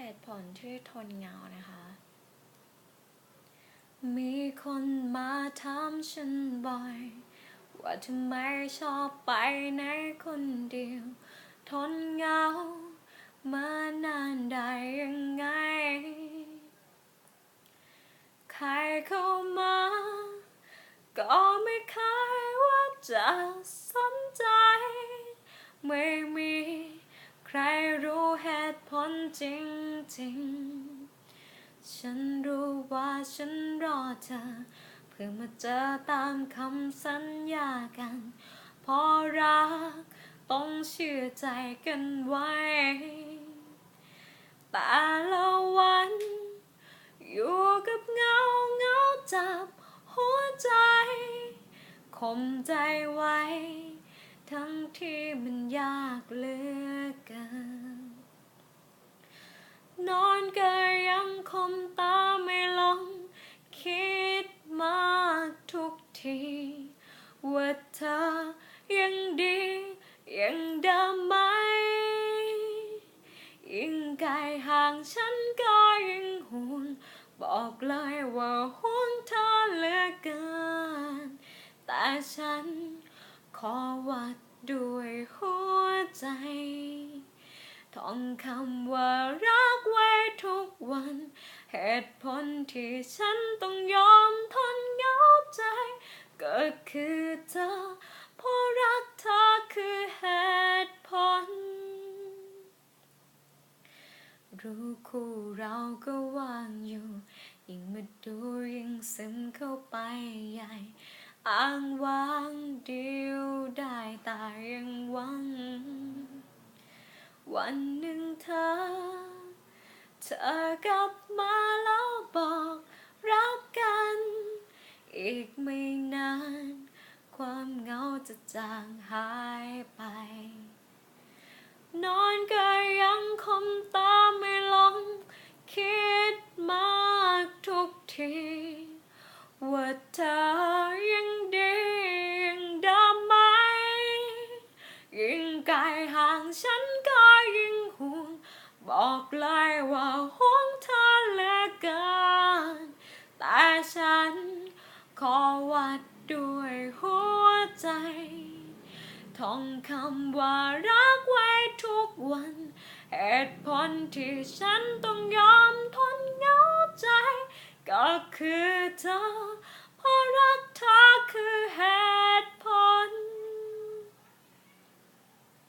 เหตุผลที่ทนเหงานะคะ มีคนมาถามฉันบ่อย ว่าทำไมชอบไปไหนคนเดียว ทนเหงามานานได้ยังไง ใครเข้ามา ก็ไม่เคยว่าจะสนใจ ไม่มีใครรู้เหตุผลจริง ๆฉันรู้ว่าฉันรอเธอ เพื่อมาเจอตามคำสัญญากัน พอรักต้องเชื่อใจกันไว้แต่ละวัน อยู่กับเงาเงาจับหัวใจข่มใจไว้ ทั้งที่มันยากเหลือเกิน ยังเดิมไหม ยิ่งไกลห่างฉันก็ยิ่งห่วงบอกเลยว่าห่วงเธอเหลือเกิน แต่ฉันขอวัดด้วยหัวใจท่องคำว่ารักไว้ทุกวัน เหตุผลที่ฉันต้องยอมทนเหงาใจ ก็คือเธอ รู้คู่เราก็ว่างอยู่ ยิ่งมาดูยิ่งซึมเข้าไปใหญ่อ้างว้างเดียวได้ตายังหวัง วันหนึ่งเธอ เธอกลับมาแล้วบอกรักกัน อีกไม่นาน ความเหงาจะจางหายไป ว่าห่วงเธอเหลือเกิน แต่ฉันขอวัดด้วยหัวใจท่องคำว่ารักไว้ทุกวัน เหตุผลที่ฉันต้องยอมทนเหงาใจ ก็คือเธอเพราะรัก